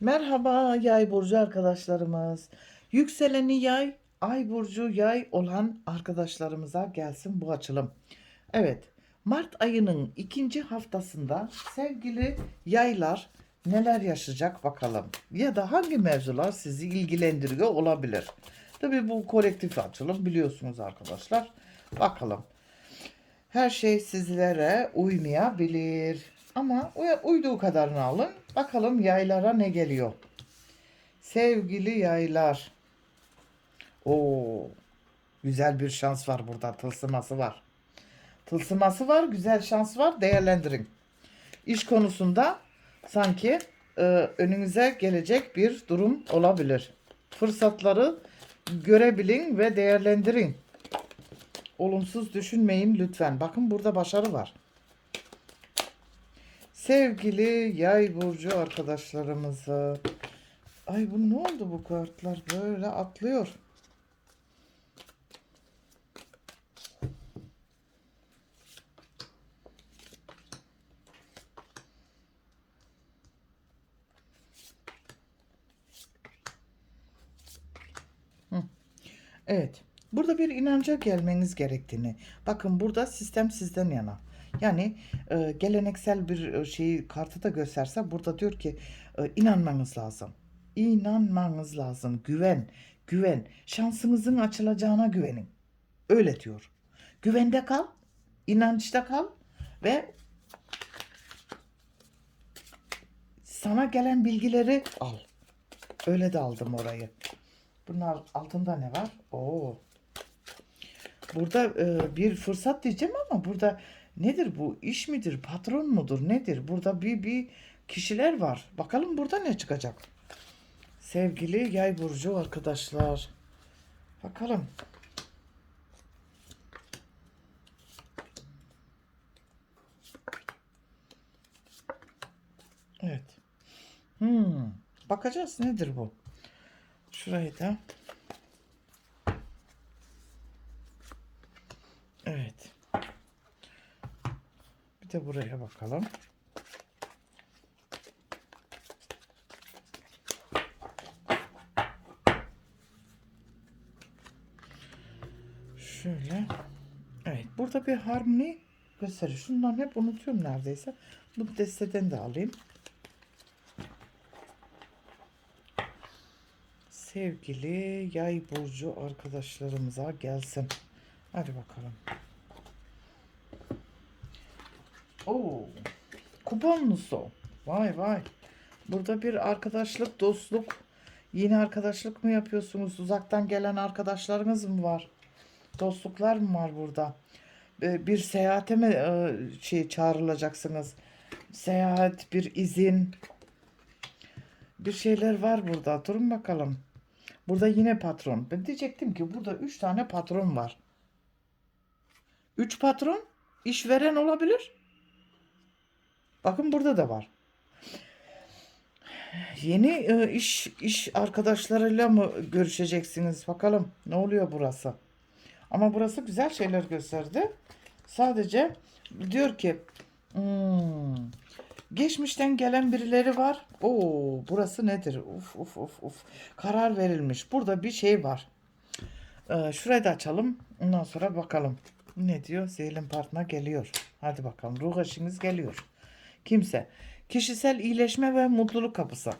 Merhaba yay burcu arkadaşlarımız. Yükseleni yay, ay burcu yay olan arkadaşlarımıza gelsin bu açılım. Evet, Mart ayının ikinci haftasında sevgili yaylar neler yaşayacak bakalım. Ya da hangi mevzular sizi ilgilendiriyor olabilir. Tabii bu kolektif açılım biliyorsunuz arkadaşlar. Bakalım. Her şey sizlere uymayabilir. Ama uy- uyduğu kadarını alın. Bakalım yaylara ne geliyor. Sevgili yaylar. Oo, güzel bir şans var burada. Tılsıması var. Tılsıması var, güzel şans var. Değerlendirin. İş konusunda sanki e, önünüze gelecek bir durum olabilir. Fırsatları görebilin ve değerlendirin. Olumsuz düşünmeyin lütfen. Bakın burada başarı var. Sevgili yay burcu arkadaşlarımızı. Ay bu ne oldu bu kartlar böyle atlıyor. Evet. Burada bir inanca gelmeniz gerektiğini. Bakın burada sistem sizden yana. Yani e, geleneksel bir e, şeyi kartı da gösterse burada diyor ki e, inanmanız lazım. İnanmanız lazım. Güven, güven. Şansınızın açılacağına güvenin. Öyle diyor. Güvende kal, inançta kal ve sana gelen bilgileri al. Öyle de aldım orayı. Bunun al- altında ne var? Oo. Burada e, bir fırsat diyeceğim ama burada nedir bu? İş midir? Patron mudur? Nedir? Burada bir bir kişiler var. Bakalım burada ne çıkacak? Sevgili yay burcu arkadaşlar. Bakalım. Evet. Hmm. Bakacağız nedir bu? Şurayı da. Evet. Bir de buraya bakalım. Şöyle. Evet. Burada bir harmoni gösteriyor. Şundan hep unutuyorum neredeyse. Bu desteden de alayım. Sevgili yay burcu arkadaşlarımıza gelsin. Hadi bakalım. Oo, kuponlusu. Vay vay. Burada bir arkadaşlık, dostluk. Yeni arkadaşlık mı yapıyorsunuz? Uzaktan gelen arkadaşlarınız mı var? Dostluklar mı var burada? Ee, Bir seyahate mi e, şey çağrılacaksınız? Seyahat, bir izin. Bir şeyler var burada. Durun bakalım. Burada yine patron. Ben diyecektim ki burada üç tane patron var. Üç patron işveren olabilir. Bakın burada da var. Yeni e, iş iş arkadaşlarıyla mı görüşeceksiniz? Bakalım ne oluyor burası. Ama burası güzel şeyler gösterdi. Sadece diyor ki hmm, geçmişten gelen birileri var. Oo burası nedir? Uf uf uf uf. Karar verilmiş. Burada bir şey var. Ee, şurayı da açalım. Ondan sonra bakalım. Ne diyor? Zeylin partner geliyor. Hadi bakalım. Ruh eşiniz geliyor. Kimse. Kişisel iyileşme ve mutluluk kapısı.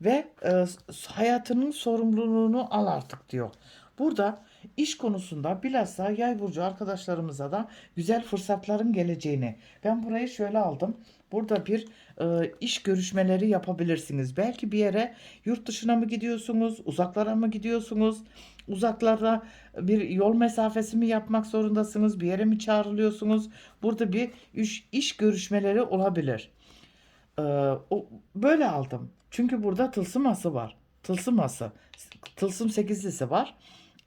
Ve e, hayatının sorumluluğunu al artık diyor. Burada iş konusunda bilhassa yay burcu arkadaşlarımıza da güzel fırsatların geleceğini. Ben burayı şöyle aldım. Burada bir e, iş görüşmeleri yapabilirsiniz. Belki bir yere yurt dışına mı gidiyorsunuz, uzaklara mı gidiyorsunuz? Uzaklara bir yol mesafesi mi yapmak zorundasınız? Bir yere mi çağrılıyorsunuz? Burada bir iş, iş görüşmeleri olabilir. Ee, o, böyle aldım. Çünkü burada tılsım ası var. Tılsım ası. Tılsım sekizlisi var.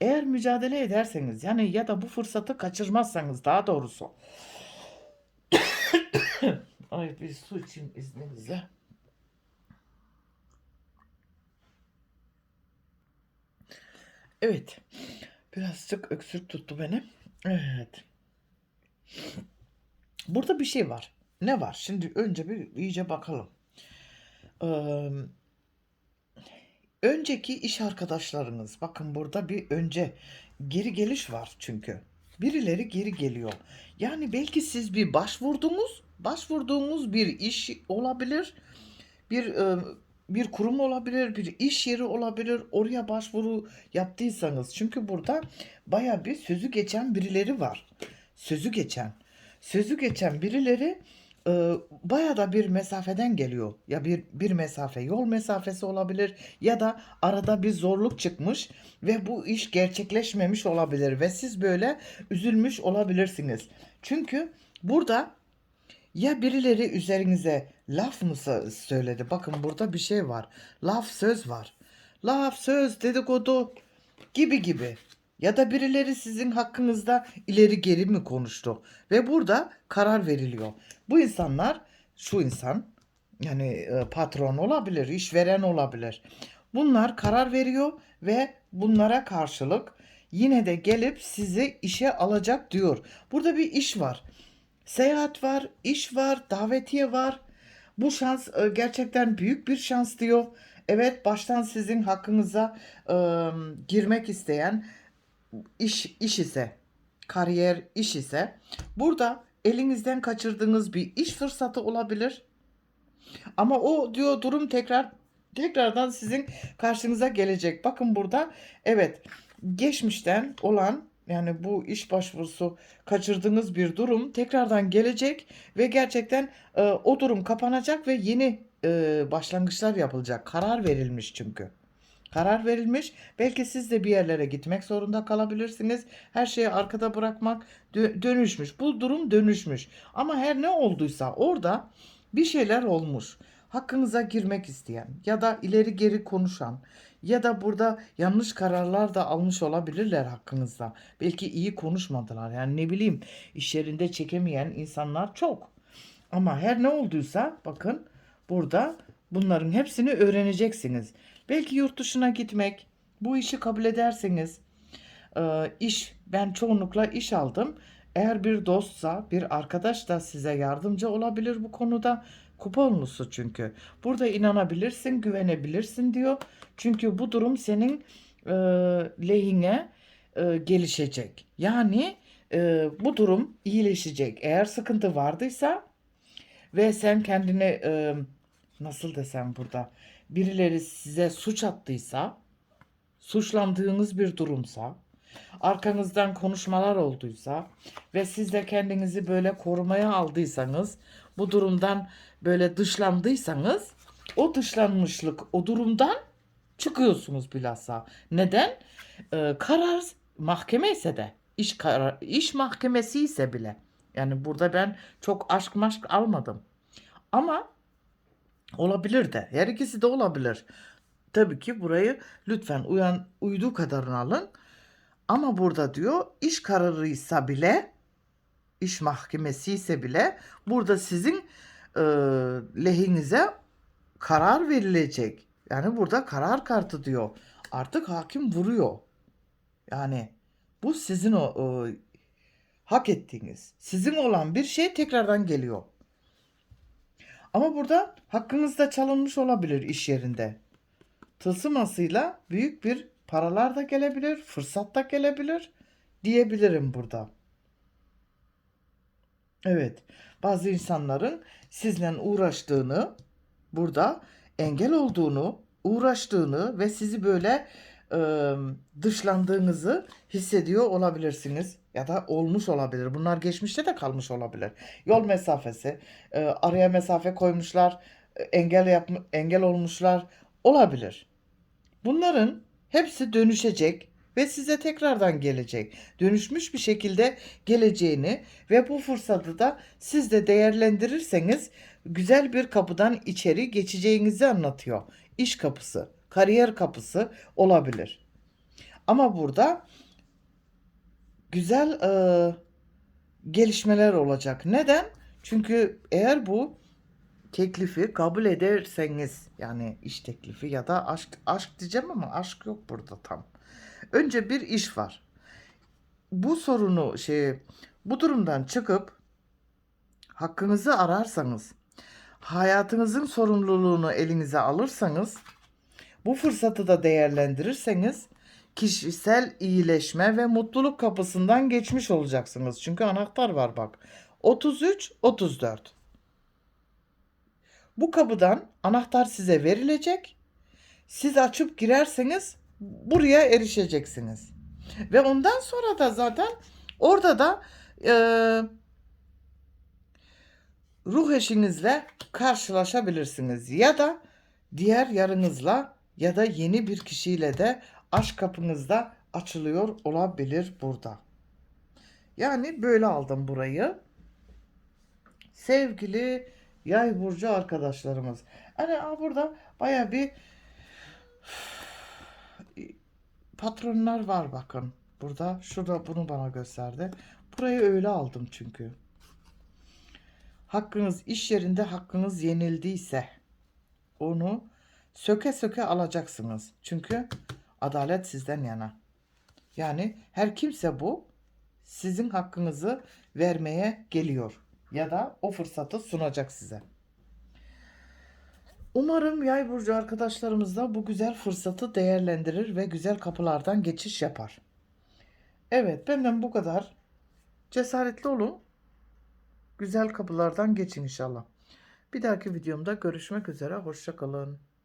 Eğer mücadele ederseniz yani ya da bu fırsatı kaçırmazsanız daha doğrusu. Bir su içeyim izninizle. Evet. Birazcık öksürük tuttu beni. Evet. Burada bir şey var. Ne var? Şimdi önce bir iyice bakalım. Eee, önceki iş arkadaşlarınız bakın burada bir önce geri geliş var çünkü. Birileri geri geliyor. Yani belki siz bir başvurdunuz, başvurduğunuz bir iş olabilir. Bir e, bir kurum olabilir, bir iş yeri olabilir. Oraya başvuru yaptıysanız çünkü burada baya bir sözü geçen birileri var. Sözü geçen. Sözü geçen birileri e, baya da bir mesafeden geliyor. Ya bir bir mesafe, yol mesafesi olabilir ya da arada bir zorluk çıkmış ve bu iş gerçekleşmemiş olabilir ve siz böyle üzülmüş olabilirsiniz. Çünkü burada ya birileri üzerinize laf mı sö- söyledi? Bakın burada bir şey var. Laf söz var. Laf söz dedikodu gibi gibi. Ya da birileri sizin hakkınızda ileri geri mi konuştu? Ve burada karar veriliyor. Bu insanlar şu insan yani e, patron olabilir, işveren olabilir. Bunlar karar veriyor ve bunlara karşılık yine de gelip sizi işe alacak diyor. Burada bir iş var. Seyahat var, iş var, davetiye var. Bu şans e, gerçekten büyük bir şans diyor. Evet baştan sizin hakkınıza e, girmek isteyen iş iş ise kariyer iş ise burada elinizden kaçırdığınız bir iş fırsatı olabilir. Ama o diyor durum tekrar tekrardan sizin karşınıza gelecek. Bakın burada evet geçmişten olan yani bu iş başvurusu kaçırdığınız bir durum tekrardan gelecek ve gerçekten e, o durum kapanacak ve yeni e, başlangıçlar yapılacak. Karar verilmiş çünkü. Karar verilmiş. Belki siz de bir yerlere gitmek zorunda kalabilirsiniz. Her şeyi arkada bırakmak dö- dönüşmüş. Bu durum dönüşmüş. Ama her ne olduysa orada bir şeyler olmuş. Hakkınıza girmek isteyen ya da ileri geri konuşan ya da burada yanlış kararlar da almış olabilirler hakkınızda. Belki iyi konuşmadılar. Yani ne bileyim iş yerinde çekemeyen insanlar çok. Ama her ne olduysa bakın burada bunların hepsini öğreneceksiniz. Belki yurt dışına gitmek, bu işi kabul ederseniz e, iş ben çoğunlukla iş aldım. Eğer bir dostsa, bir arkadaş da size yardımcı olabilir bu konuda. Kuponlusu çünkü. Burada inanabilirsin, güvenebilirsin diyor. Çünkü bu durum senin e, lehine e, gelişecek. Yani e, bu durum iyileşecek. Eğer sıkıntı vardıysa ve sen kendine e, nasıl desem burada birileri size suç attıysa, suçlandığınız bir durumsa, arkanızdan konuşmalar olduysa ve siz de kendinizi böyle korumaya aldıysanız, bu durumdan böyle dışlandıysanız, o dışlanmışlık, o durumdan çıkıyorsunuz bilhassa. Neden? Ee, karar mahkeme ise de, iş, karar, iş mahkemesi ise bile. Yani burada ben çok aşk maşk almadım. Ama olabilir de. Her ikisi de olabilir. Tabii ki burayı lütfen uyan uyduğu kadarını alın. Ama burada diyor iş kararıysa bile iş mahkemesi ise bile burada sizin e, lehinize karar verilecek. Yani burada karar kartı diyor. Artık hakim vuruyor. Yani bu sizin o, o hak ettiğiniz, sizin olan bir şey tekrardan geliyor. Ama burada hakkınızda çalınmış olabilir iş yerinde. Tılsım asıyla büyük bir paralar da gelebilir, fırsat da gelebilir diyebilirim burada. Evet, bazı insanların sizle uğraştığını, burada engel olduğunu, uğraştığını ve sizi böyle e, dışlandığınızı hissediyor olabilirsiniz ya da olmuş olabilir. Bunlar geçmişte de kalmış olabilir. Yol mesafesi, e, araya mesafe koymuşlar, engel yapma, engel olmuşlar olabilir. Bunların hepsi dönüşecek ve size tekrardan gelecek. Dönüşmüş bir şekilde geleceğini ve bu fırsatı da siz de değerlendirirseniz güzel bir kapıdan içeri geçeceğinizi anlatıyor. İş kapısı, kariyer kapısı olabilir. Ama burada güzel e, gelişmeler olacak. Neden? Çünkü eğer bu teklifi kabul ederseniz yani iş teklifi ya da aşk aşk diyeceğim ama aşk yok burada tam. Önce bir iş var. Bu sorunu şey bu durumdan çıkıp hakkınızı ararsanız hayatınızın sorumluluğunu elinize alırsanız, bu fırsatı da değerlendirirseniz kişisel iyileşme ve mutluluk kapısından geçmiş olacaksınız. Çünkü anahtar var bak. 33 34. Bu kapıdan anahtar size verilecek. Siz açıp girerseniz buraya erişeceksiniz. Ve ondan sonra da zaten orada da eee ruh eşinizle karşılaşabilirsiniz. Ya da diğer yarınızla ya da yeni bir kişiyle de aşk kapınızda açılıyor olabilir burada. Yani böyle aldım burayı. Sevgili yay burcu arkadaşlarımız. Hani burada baya bir patronlar var bakın. Burada şurada bunu bana gösterdi. Burayı öyle aldım çünkü hakkınız iş yerinde hakkınız yenildiyse onu söke söke alacaksınız. Çünkü adalet sizden yana. Yani her kimse bu sizin hakkınızı vermeye geliyor ya da o fırsatı sunacak size. Umarım yay burcu arkadaşlarımız da bu güzel fırsatı değerlendirir ve güzel kapılardan geçiş yapar. Evet benden bu kadar. Cesaretli olun. Güzel kapılardan geçin inşallah. Bir dahaki videomda görüşmek üzere. Hoşça kalın.